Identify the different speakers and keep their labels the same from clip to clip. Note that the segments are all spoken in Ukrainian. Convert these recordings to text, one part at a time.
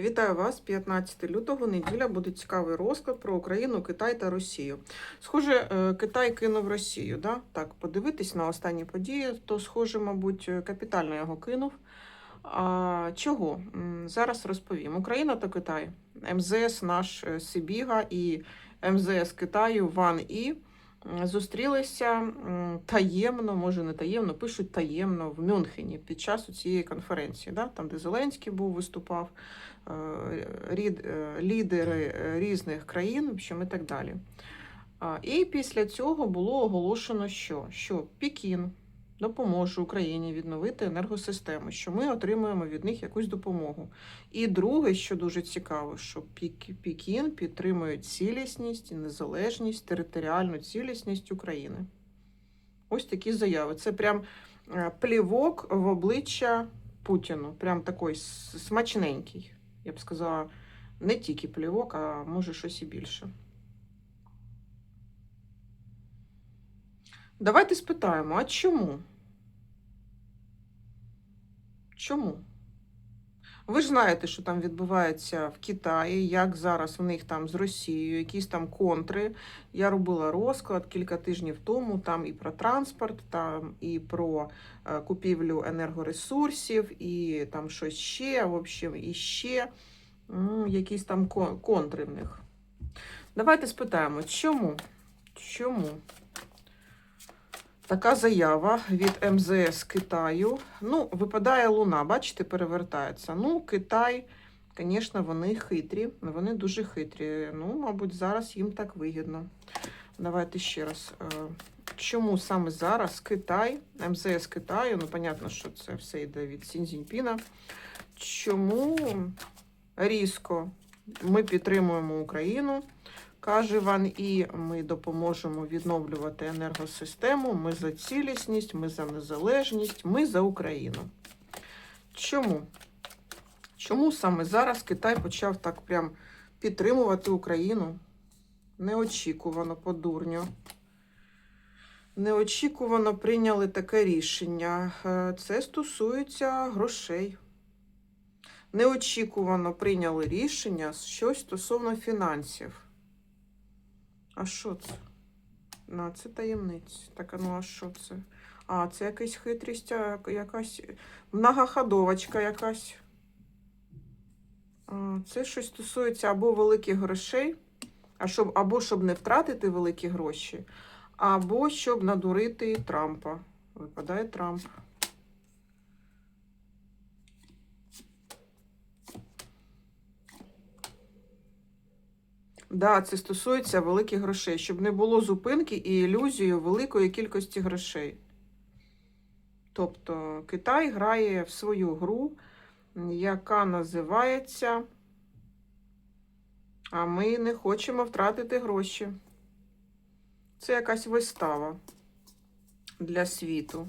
Speaker 1: Вітаю вас, 15 лютого, неділя буде цікавий розклад про Україну, Китай та Росію. Схоже, е, Китай кинув Росію. Да? Так, подивитись на останні події, то, схоже, мабуть, е, капітально його кинув. А, чого? Зараз розповім. Україна та Китай. МЗС наш е, Сибіга і МЗС Китаю Ван І зустрілися таємно, може не таємно, пишуть таємно в Мюнхені під час цієї конференції, да? там, де Зеленський був, виступав, е, рід- е, лідери різних країн, і так далі. І після цього було оголошено, що, що Пекін допоможе Україні відновити енергосистему, що ми отримуємо від них якусь допомогу. І друге, що дуже цікаво, що Пік- Пекін підтримує цілісність і незалежність, територіальну цілісність України. Ось такі заяви. Це прям е, плівок в обличчя Путіну. Прям такий смачненький. Я б сказала, не тільки плівок, а може щось і більше. Давайте спитаємо, а чому? Чому? Ви ж знаєте, що там відбувається в Китаї, як зараз в них там з Росією, якісь там контри. Я робила розклад кілька тижнів тому, там і про транспорт, там і про е, купівлю енергоресурсів, і там щось ще, в общем, і ще м, якісь там контри в них. Давайте спитаємо, чому? Чому? Така заява від МЗС Китаю. Ну, випадає луна, бачите, перевертається. Ну, Китай, звісно, вони хитрі, вони дуже хитрі. Ну, мабуть, зараз їм так вигідно. Давайте ще раз. е, Чому саме зараз Китай, МЗС Китаю, ну, понятно, що це все йде від Сінзіньпіна. Чому різко ми підтримуємо Україну? Каже Ван І, ми допоможемо відновлювати енергосистему. Ми за цілісність, ми за незалежність, ми за Україну. Чому? Чому саме зараз Китай почав так прям підтримувати Україну? Неочікувано, по дурню. Неочікувано прийняли таке рішення. Е, Це стосується грошей. Неочікувано прийняли рішення щось стосовно фінансів. А що це? На, це таємниця. Так, ну а що це? А, це якась хитрість, якась многоходовочка якась. А, це щось стосується або великих грошей, а щоб, або щоб не втратити великі гроші, або щоб надурити Трампа. Випадає Трамп. Да, це стосується великих грошей, щоб не було зупинки і ілюзії великої кількості грошей. Тобто Китай грає в свою гру, яка називається А ми не хочемо втратити гроші. Це якась вистава для світу.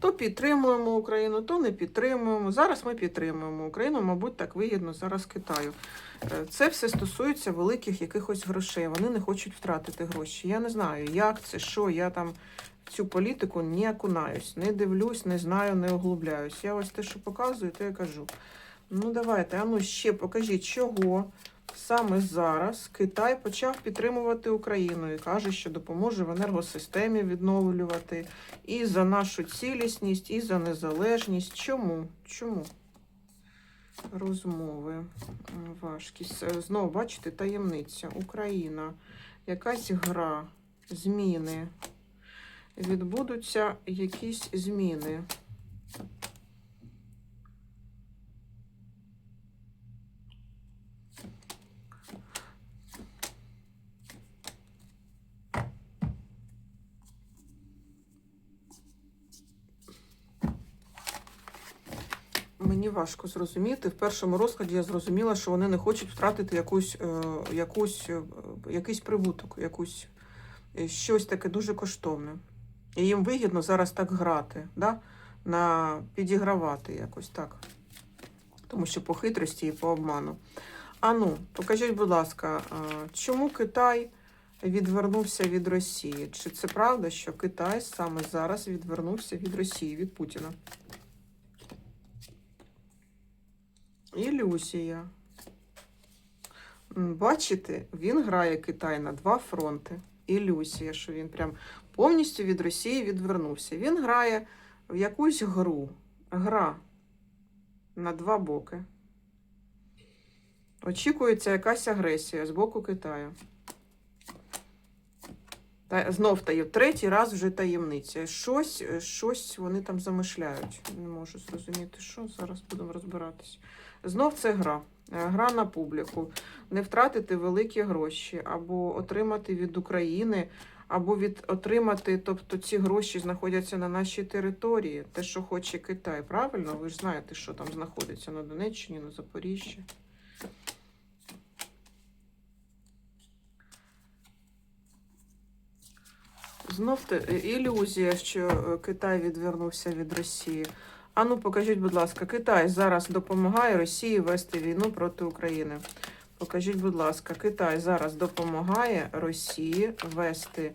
Speaker 1: То підтримуємо Україну, то не підтримуємо. Зараз ми підтримуємо Україну, мабуть, так вигідно зараз Китаю. Е, Це все стосується великих якихось грошей. Вони не хочуть втратити гроші. Я не знаю, як це, що. Я там в цю політику не окунаюсь, не дивлюсь, не знаю, не углубляюсь. Я ось те, що показую, то я кажу. Ну, давайте, а ну ще покажіть, чого саме зараз Китай почав підтримувати Україну і каже, що допоможе в енергосистемі відновлювати і за нашу цілісність, і за незалежність. Чому? Чому? Розмови, важкість. Е, Знову, бачите, таємниця. Україна. Якась гра, зміни. Відбудуться якісь зміни. Мені важко зрозуміти. В першому розкладі я зрозуміла, що вони не хочуть втратити якусь, е, якусь, е, якийсь прибуток, якусь, е, щось таке дуже коштовне. І їм вигідно зараз так грати, да? на підігравати якось так. Тому що по хитрості і по обману. А ну, покажіть, будь ласка, чому Китай відвернувся від Росії? Чи це правда, що Китай саме зараз відвернувся від Росії, від Путіна? Ілюзія. Бачите, він грає Китай на два фронти. Ілюзія, що він прям повністю від Росії відвернувся. Він грає в якусь гру. Гра на два боки. Очікується якась агресія з боку Китаю. Та знов таєм, третій раз вже таємниця. Щось, щось вони там замишляють. Не можу зрозуміти, що зараз будемо розбиратись. Знов це гра. Е, Гра на публіку. Не втратити великі гроші, або отримати від України, або від отримати, тобто ці гроші знаходяться на нашій території. Те, що хоче Китай, правильно? Ви ж знаєте, що там знаходиться на Донеччині, на Запоріжжі. Знов е, ілюзія, що е, Китай відвернувся від Росії. А ну покажіть, будь ласка, Китай зараз допомагає Росії вести війну проти України. Покажіть, будь ласка, Китай зараз допомагає Росії вести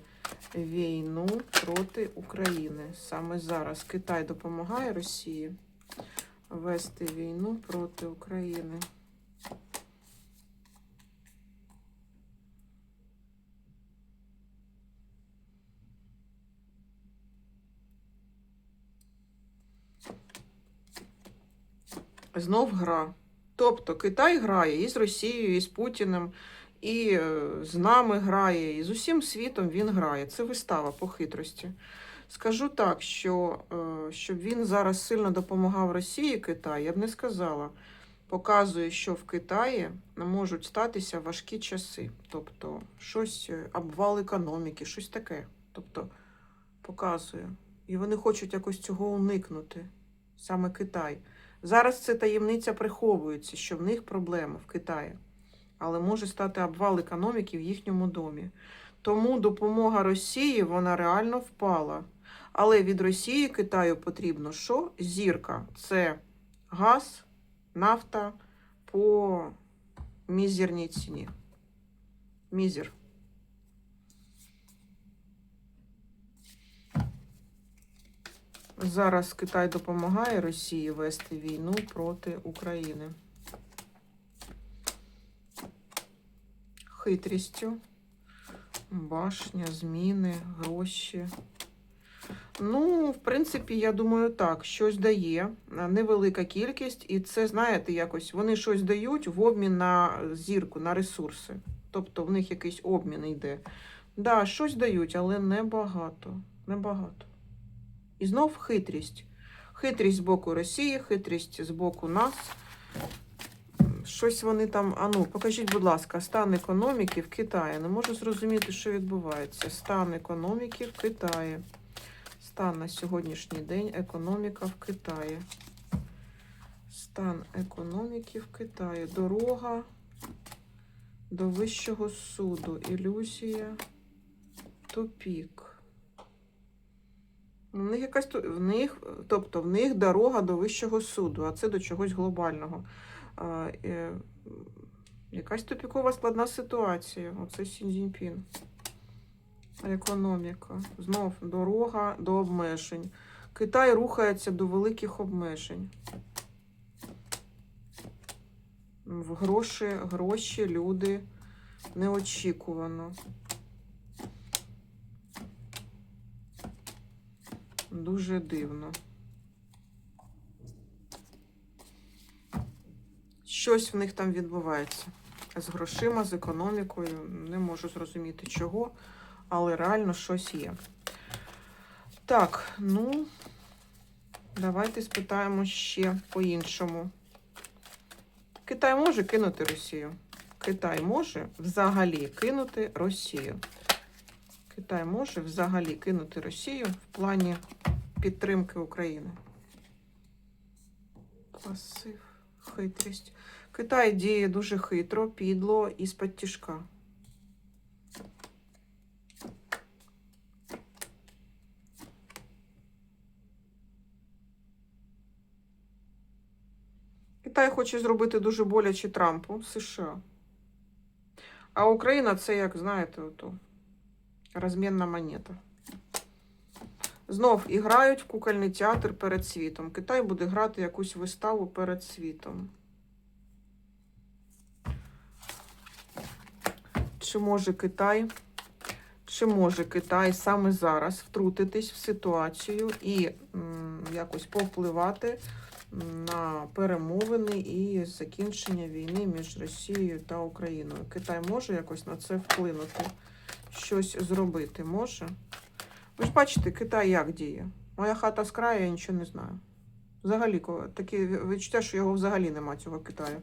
Speaker 1: війну проти України. Саме зараз Китай допомагає Росії вести війну проти України. Знов гра. Тобто Китай грає і з Росією, і з Путіним, і е, з нами грає, і з усім світом він грає. Це вистава по хитрості. Скажу так, що е, щоб він зараз сильно допомагав Росії Китай, я б не сказала. Показує, що в Китаї можуть статися важкі часи. Тобто щось, е, обвал економіки, щось таке. Тобто показує. І вони хочуть якось цього уникнути, саме Китай. Зараз це таємниця приховується, що в них проблема в Китаї, але може стати обвал економіки в їхньому домі. Тому допомога Росії вона реально впала. Але від Росії Китаю потрібно що? Зірка. Це газ, нафта по мізерній ціні. Мізер. Зараз Китай допомагає Росії вести війну проти України. Хитрістю, башня, зміни, гроші. Ну, в принципі, я думаю, так, щось дає. Невелика кількість, і це, знаєте, якось вони щось дають в обмін на зірку, на ресурси. Тобто в них якийсь обмін йде. Да, щось дають, але небагато. Небагато. І знов хитрість. Хитрість з боку Росії, хитрість з боку нас. Щось вони там. А ну, покажіть, будь ласка, стан економіки в Китаї. Не можу зрозуміти, що відбувається. Стан економіки в Китаї. Стан на сьогоднішній день економіка в Китаї. Стан економіки в Китаї. Дорога до Вищого суду. Ілюзія. Тупік. В них якась в них, тобто в них дорога до Вищого суду, а це до чогось глобального. А, е, якась тупікова складна ситуація. Оце Сі Цзіньпін. Економіка. Знов дорога до обмежень. Китай рухається до великих обмежень. В гроші, гроші, люди неочікувано. Дуже дивно. Щось в них там відбувається з грошима, з економікою. Не можу зрозуміти чого, але реально щось є. Так, ну, давайте спитаємо ще по-іншому. Китай може кинути Росію? Китай може взагалі кинути Росію. Китай може взагалі кинути Росію в плані підтримки України. Пасив, хитрість. Китай діє дуже хитро, підло і з-під. Китай хоче зробити дуже боляче Трампу США. А Україна це, як знаєте, ото розмінна монета. Знов і грають в кукольний театр перед світом. Китай буде грати якусь виставу перед світом. чи може Китай, чи може Китай саме зараз втрутитись в ситуацію і м, якось повпливати на перемовини і закінчення війни між Росією та Україною. Китай може якось на це вплинути, щось зробити може. Ви ж бачите, Китай як діє? Моя хата з краю, я нічого не знаю. Взагалі, таке відчуття, що його взагалі нема, цього Китаю.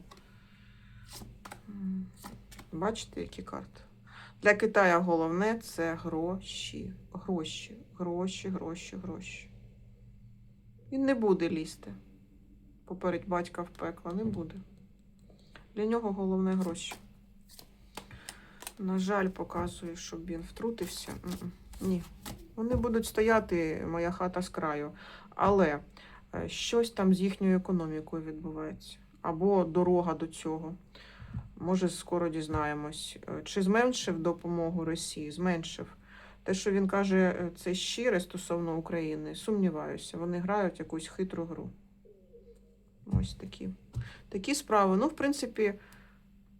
Speaker 1: Бачите, які карти? Для Китая головне це гроші. Гроші, гроші, гроші, гроші. Він не буде лізти. Поперед батька в пекло, не буде. Для нього головне гроші. На жаль, показує, щоб він втрутився. Ні. Вони будуть стояти, моя хата з краю. Але е, щось там з їхньою економікою відбувається. Або дорога до цього. Може, скоро дізнаємось. Е, Чи зменшив допомогу Росії? Зменшив. Те, що він каже, е, це щире стосовно України, сумніваюся. Вони грають якусь хитру гру. Ось такі. Такі справи. Ну, в принципі,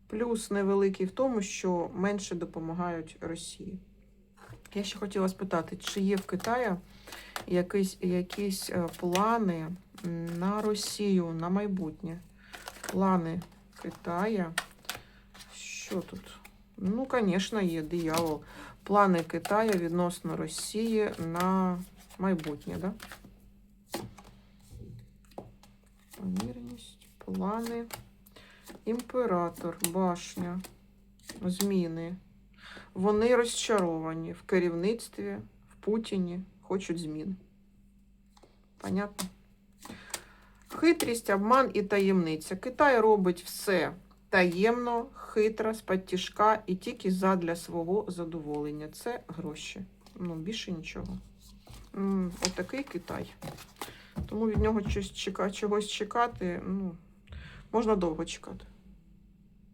Speaker 1: плюс невеликий в тому, що менше допомагають Росії. Я ще хотіла спитати, чи є в Китаї якісь, якісь е, плани на Росію на майбутнє? Плани Китая. Що тут? Ну, звісно, є диявол. Плани Китая відносно Росії на майбутнє, да? Помірність, плани. Імператор, башня, зміни. Вони розчаровані в керівництві, в Путіні, хочуть змін. Понятно? Хитрість, обман і таємниця. Китай робить все таємно, хитро, з-під і тільки задля свого задоволення. Це гроші. Ну, більше нічого. Отакий Китай. Тому від нього щось чека- чогось чекати, ну, можна довго чекати.